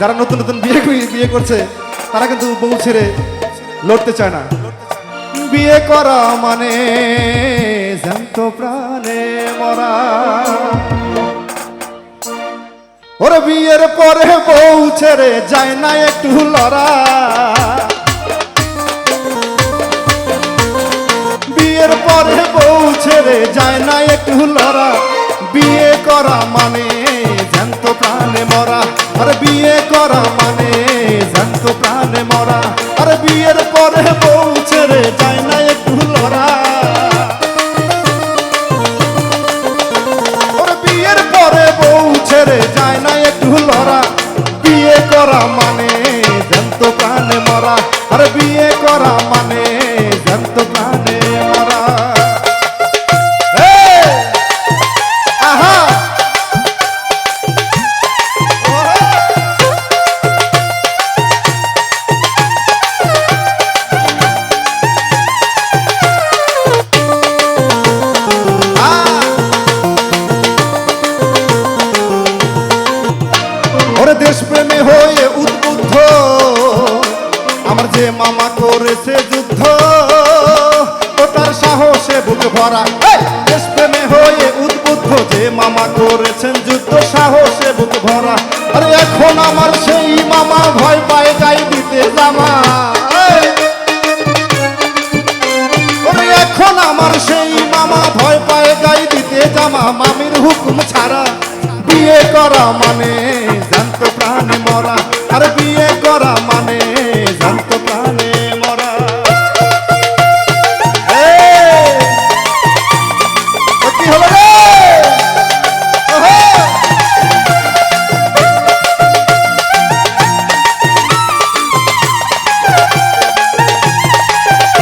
যারা নতুন নতুন বিয়ে বিয়ে করছে, তারা কিন্তু বউ ছেড়ে লড়তে চায় না। বিয়ে করা মানে জ্যান্ত প্রাণে মরা। ওর বিয়ের পরে বউ ছেড়ে যায় না একটু লড়া। বিয়ের পরে বউ ছেড়ে যায় না একটু লড়া। বিয়ে করা মানে ছেড়ে যায় না একটু লড়া। বিয়ে করা মানে ওরে দেশপ্রেমে হয়ে উদ্বুদ্ধ। আমার যে মামা করেছে যুদ্ধ, ও তার সাহসে বুক ভরা। এই! দেশপ্রেমে হয়ে উদ্বুদ্ধ যে মামা করেছেন যুদ্ধ, সাহসে বুক ভরা। আরে এখন আমার সেই মামা ভয় পায় গাই দিতে জামা! এখন আমার সেই মামা ভয় পায় গাই দিতে জামা। মামির হুকুম ছাড়া বিয়ে করা মানে জানত প্রাণে মরা। আর বিয়ে করা মানে জানত প্রাণে মরা। কি হলো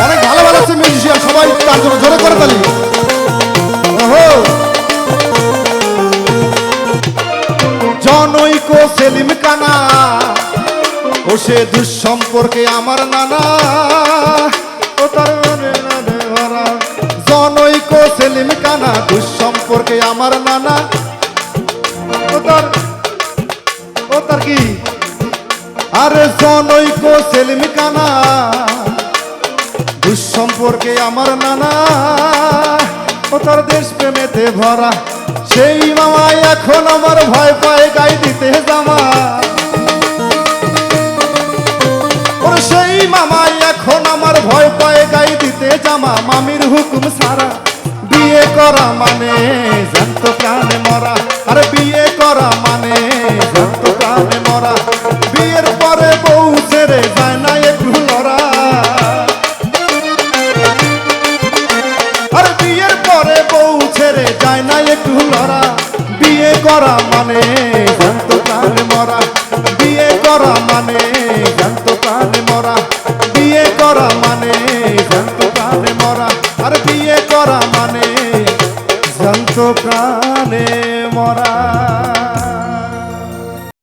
অনেক ভালো ভালো আছে মিউজিশিয়ান সবাই, তার জন্য জোরে করে তালি। সেলিম কানা। ও সে দুঃসম্পর্কে আমার নানা। ও তার। জনৈক সেলিম কানা, দুঃসম্পর্কে আমার নানা। ও তার ও তার কি? আরে জনৈক সেলিম কানা, দুঃসম্পর্কে আমার নানা। ও তার দেশ প্রেমেতে ভরা। সেই মামা এখন আমার ভয় পায়, গাই পায় গাই দিতে জামা, মামির হুকুম সারা। বিয়ে করা মানে জানত প্রাণে মরা। আরে বিয়ে করা মানে জানত প্রাণে মরা। বিয়ের পরে বউ ছেড়ে যায় না একটু লড়া। আর বিয়ের পরে বউ ছেড়ে যায় না একটু লড়া। বিয়ে করা মানে জানত প্রাণে মরা। বিয়ে করা মানে জানত প্রাণে মরা